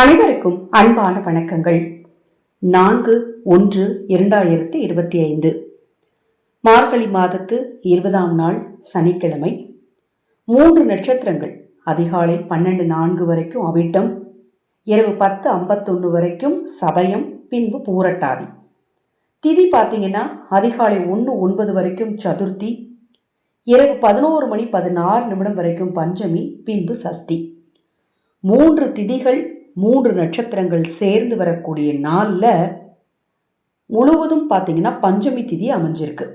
அனைவருக்கும் அன்பான வணக்கங்கள். நான்கு ஒன்று இரண்டாயிரத்தி இருபத்தி ஐந்து. மார்கழி மாதத்து இருபதாம் நாள் சனிக்கிழமை. மூன்று நட்சத்திரங்கள். அதிகாலை பன்னெண்டு நான்கு வரைக்கும் அவிட்டம். இரவு பத்து ஐம்பத்தொன்று வரைக்கும் சதயம் பின்பு பூரட்டாதி. திதி பார்த்தீங்கன்னா அதிகாலை ஒன்று ஒன்பது வரைக்கும் சதுர்த்தி. இரவு பதினோரு மணி பதினாறு நிமிடம் வரைக்கும் பஞ்சமி பின்பு சஷ்டி. மூன்று திதிகள் மூன்று நட்சத்திரங்கள் சேர்ந்து வரக்கூடிய நாளில் முழுவதும் பார்த்தீங்கன்னா பஞ்சமி திதி அமைஞ்சிருக்கு.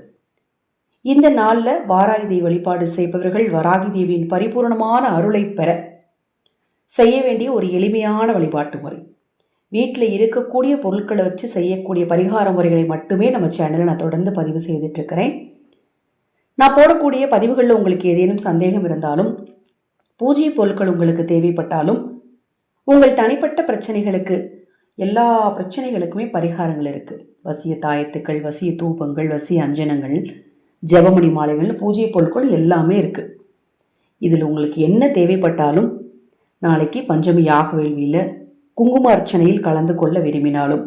இந்த நாளில் வாராகி தேவி வழிபாடு செய்பவர்கள் வராகி தேவியின் பரிபூர்ணமான அருளை பெற செய்ய வேண்டிய ஒரு எளிமையான வழிபாட்டு முறை. வீட்டில் இருக்கக்கூடிய பொருட்களை வச்சு செய்யக்கூடிய பரிகார முறைகளை மட்டுமே நம்ம சேனலில் நான் தொடர்ந்து பதிவு செய்துட்ருக்கிறேன் நான் போடக்கூடிய பதிவுகளில் உங்களுக்கு ஏதேனும் சந்தேகம் இருந்தாலும் பூஜை பொருட்கள் உங்களுக்கு தேவைப்பட்டாலும் உங்கள் தனிப்பட்ட பிரச்சனைகளுக்கு எல்லா பிரச்சனைகளுக்குமே பரிகாரங்கள் இருக்குது வசிய தாயத்துக்கள் வசிய தூபங்கள் வசிய அஞ்சனங்கள் ஜெபமணி மாலைகள்னு பூஜை பொருட்கள் எல்லாமே இருக்குது இதில் உங்களுக்கு என்ன தேவைப்பட்டாலும் நாளைக்கு பஞ்சமி யாக வேள்வியில் குங்கும அர்ச்சனையில் கலந்து கொள்ள விரும்பினாலும்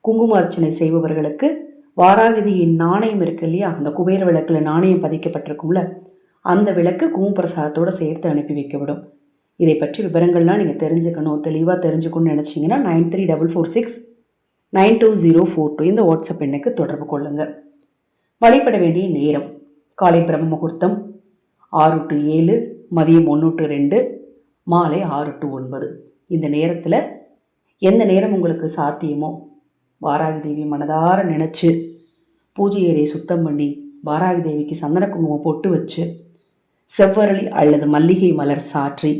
குங்கும அர்ச்சனை செய்பவர்களுக்கு வாராகதியின் நாணயம் இருக்கு இல்லையா? அந்த குபேர விளக்கில் நாணயம் பதிக்கப்பட்டிருக்கும்ல அந்த விளக்கு குங்கும சேர்த்து அனுப்பி வைக்கப்படும். இதை பற்றி விவரங்கள்லாம் நீங்கள் தெரிஞ்சுக்கணும் தெளிவாக தெரிஞ்சுக்கணும்னு நினச்சிங்கன்னா nine three double four six nine two zero four two இந்த வாட்ஸ்அப் எண்ணுக்கு தொடர்பு கொள்ளுங்கள் வழிபட வேண்டிய நேரம். காலை பிரம்ம முகூர்த்தம் ஆறு டு ஏழு மதியம் ஒன்று டு ரெண்டு மாலை ஆறு டு ஒன்பது. இந்த நேரத்தில் எந்த நேரம் உங்களுக்கு சாத்தியமோ வாராகி தேவி மனதார நினச்சி பூஜை ஏரியை சுத்தம் பண்ணி வாராகி தேவிக்கு சந்தன குங்குமம் பொட்டு வச்சு செவ்வரளி அல்லது மல்லிகை மலர் சாற்றி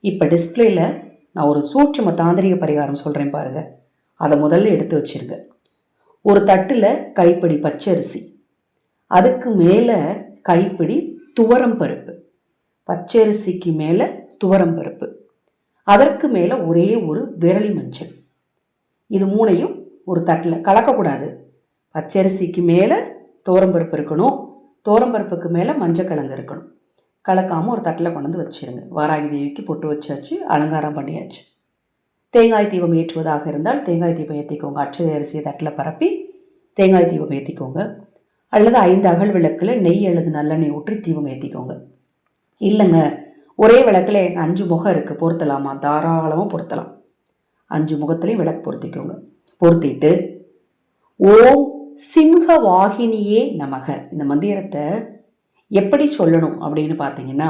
இப்போ டிஸ்பிளேயில் நான் ஒரு சூட்சம தாந்திரிக பரிகாரம் சொல்கிறேன் பாருங்கள் அதை முதல்ல எடுத்து வச்சுருங்க. ஒரு தட்டில் கைப்பிடி பச்சரிசி. அதுக்கு மேலே கைப்பிடி துவரம் பருப்பு. பச்சரிசிக்கு மேலே துவரம் பருப்பு. அதற்கு மேலே ஒரே ஒரு விரலி மஞ்சள். இது மூணையும் ஒரு தட்டில் கலக்கக்கூடாது பச்சரிசிக்கு மேலே பருப்பு இருக்கணும். பருப்புக்கு மேலே மஞ்சள் கிழங்கு இருக்கணும். கலக்காமல் ஒரு தட்டில் கொண்டு வந்து வச்சுருங்க. வாராகி தேவிக்கு பொட்டு வச்சாச்சு அலங்காரம் பண்ணியாச்சு. தேங்காய் தீபம் ஏற்றுவதாக இருந்தால் தேங்காய் தீபம் ஏற்றிக்கோங்க அச்சதை அரிசியை தட்டில் பரப்பி தேங்காய் தீபம் ஏற்றிக்கோங்க அல்லது ஐந்து அகல் விளக்கில் நெய் அல்லது நல்லெண்ணெய் ஊற்றி தீபம் ஏற்றிக்கோங்க இல்லைங்க ஒரே விளக்கில் எங்கள் அஞ்சு முகம் இருக்குது பொருத்தலாமா? தாராளமாக பொருத்தலாம். அஞ்சு முகத்துலேயும் விளக்கு பொருத்திக்கோங்க. பொருத்திட்டு ஓம் சிம்ஹ வாகினியே நமக. இந்த மந்திரத்தை எப்படி சொல்லணும் அப்படின்னு பார்த்தீங்கன்னா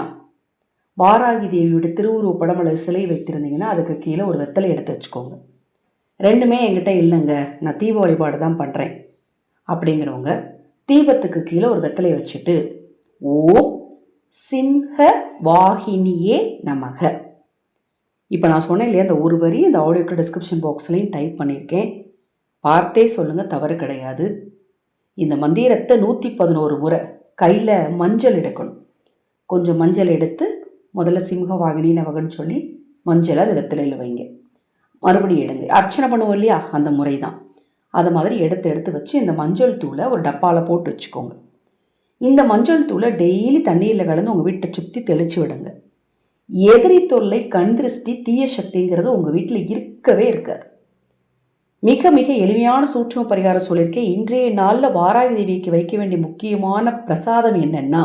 வாராகி தேவியோட திருவுருவ படம் அல்லது சிலை வைத்திருந்தீங்கன்னா அதுக்கு கீழே ஒரு வெத்தலை எடுத்து வச்சுக்கோங்க. ரெண்டுமே என்கிட்ட இல்லைங்க. நான் தீப வழிபாடு தான் பண்ணுறேன் அப்படிங்கிறவங்க தீபத்துக்கு கீழே ஒரு வெத்தலை வச்சுட்டு ஓம் சிம்ஹ வாகினியே நமக. இப்போ நான் சொன்னேன் இல்லையா அந்த ஒரு வரி இந்த ஆடியோக்கு டிஸ்கிரிப்ஷன் பாக்ஸ்லையும் டைப் பண்ணியிருக்கேன். பார்த்தே சொல்லுங்கள் தவறு கிடையாது. இந்த மந்திரத்தை நூற்றி பதினோரு முறை கையில் மஞ்சள் எடுக்கணும். கொஞ்சம் மஞ்சள் எடுத்து முதல்ல சிம்ஹ வாகினி நவகன்னு சொல்லி மஞ்சளை அது வெத்தலையில் வைங்க. மறுபடியும் எடுங்க. அர்ச்சனை பண்ணுவோம் இல்லையா? அந்த முறை தான் அதை மாதிரி எடுத்து எடுத்து வச்சு இந்த மஞ்சள் தூளை ஒரு டப்பாவில் போட்டு வச்சுக்கோங்க. இந்த மஞ்சள் தூளை டெய்லி தண்ணீரில் கலந்து உங்கள் வீட்டை சுற்றி தெளித்து விடுங்க. எதிரி தொல்லை கண் திருஷ்டி தீய சக்திங்கிறது உங்கள் வீட்டில் இருக்கவே இருக்காது. மிக மிக எளிமையான சூட்சம பரிகாரம் சொல்லியிருக்கேன். இன்றைய நாளில் வாராகி தேவிக்கு வைக்க வேண்டிய முக்கியமான பிரசாதம் என்னென்னா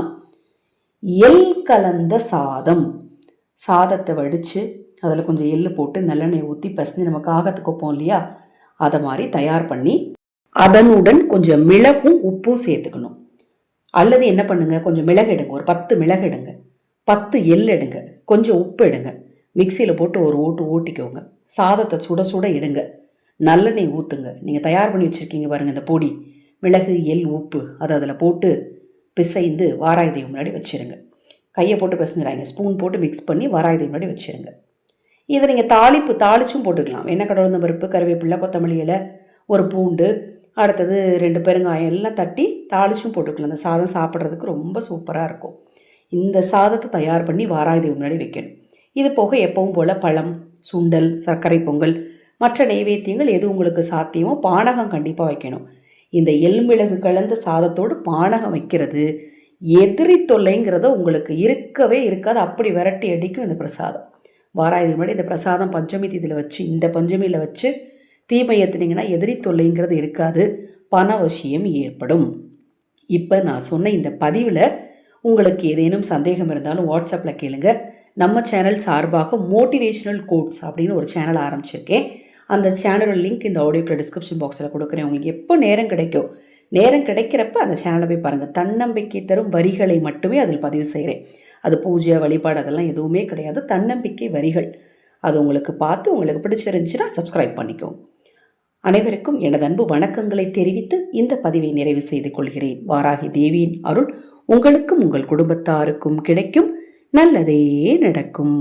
எல் கலந்த சாதம். சாதத்தை வடித்து அதில் கொஞ்சம் எள்ளு போட்டு நல்லெண்ணெய் ஊற்றி பசஞ்சு நம்ம காகத்துக்கு வைப்போம் இல்லையா? அதை மாதிரி தயார் பண்ணி அதனுடன் கொஞ்சம் மிளகும் உப்பும் சேர்த்துக்கணும். அல்லது என்ன பண்ணுங்க கொஞ்சம் மிளகு எடுங்க ஒரு பத்து மிளகு எடுங்க. பத்து எள் எடுங்க கொஞ்சம் உப்பு எடுங்க. மிக்சியில் போட்டு ஒரு ஓட்டு ஓட்டிக்கோங்க. சாதத்தை சுட சுட எடுங்க. நல்லெண்ணெய் ஊற்றுங்க நீங்கள் தயார் பண்ணி வச்சுருக்கீங்க பாருங்கள் இந்த பொடி. மிளகு எள் உப்பு. அதை அதில் போட்டு பிசைந்து வாராய் தெய்வம் முன்னாடி வச்சுருங்க. கையை போட்டு பிசைஞ்சிடாங்க ஸ்பூன் போட்டு மிக்ஸ் பண்ணி வாராய் தெய்வம் முன்னாடி வச்சுருங்க. இதை நீங்கள் தாளிப்பு தாளிச்சும் போட்டுக்கலாம். என்ன கடவுள் பருப்பு கருவேப்பிள்ளை கொத்தமல்லி இலை ஒரு பூண்டு அடுத்தது ரெண்டு பெருங்காயம் எல்லாம் தட்டி தாளிச்சும் போட்டுக்கலாம். அந்த சாதம் சாப்பிட்றதுக்கு ரொம்ப சூப்பராக இருக்கும். இந்த சாதத்தை தயார் பண்ணி வாராய் தெய்வம் முன்னாடி வைக்கணும். இது போக எப்பவும் போல் பழம் சுண்டல் சர்க்கரை பொங்கல் மற்ற நைவேத்தியங்கள் எது உங்களுக்கு சாத்தியமோ பானகம் கண்டிப்பாக வைக்கணும். இந்த எலும்பிளகு கலந்த சாதத்தோடு பானகம் வைக்கிறது. எதிரி தொல்லைங்கிறத உங்களுக்கு இருக்கவே இருக்காது. அப்படி விரட்டி அடிக்கும் இந்த பிரசாதம். வாராயுது முன்னாடி இந்த பிரசாதம் பஞ்சமி தீதியில் வச்சு இந்த பஞ்சமியில் வச்சு தீமை ஏற்றுனீங்கன்னா எதிரி தொல்லைங்கிறது இருக்காது. பணவசியம் ஏற்படும். இப்போ நான் சொன்ன இந்த பதிவில் உங்களுக்கு ஏதேனும் சந்தேகம் இருந்தாலும் வாட்ஸ்அப்பில் கேளுங்க. நம்ம சேனல் சார்பாக மோட்டிவேஷ்னல் கோட்ஸ் அப்படின்னு ஒரு சேனல் ஆரம்பிச்சிருக்கேன். அந்த சேனலோட லிங்க் இந்த ஆடியோக்கு டிஸ்கிரிப்ஷன் பாக்ஸில் கொடுக்குறேன். உங்களுக்கு எப்போ நேரம் கிடைக்கும் நேரம் கிடைக்கிறப்ப அந்த சேனலை போய் பாருங்கள் தன்னம்பிக்கை தரும் வரிகளை மட்டுமே அதில் பதிவு செய்கிறேன் அது பூஜை வழிபாடு அதெல்லாம் எதுவுமே கிடையாது. தன்னம்பிக்கை வரிகள். அது உங்களுக்கு பார்த்து உங்களுக்கு பிடிச்சிருந்துச்சுன்னா சப்ஸ்கிரைப் பண்ணிக்கோங்க. அனைவருக்கும் எனது அன்பு வணக்கங்களை தெரிவித்து இந்த பதிவை நிறைவு செய்து கொள்கிறேன். வாராகி தேவியின் அருள் உங்களுக்கும் உங்கள் குடும்பத்தாருக்கும் கிடைக்கும். நல்லதே நடக்கும்.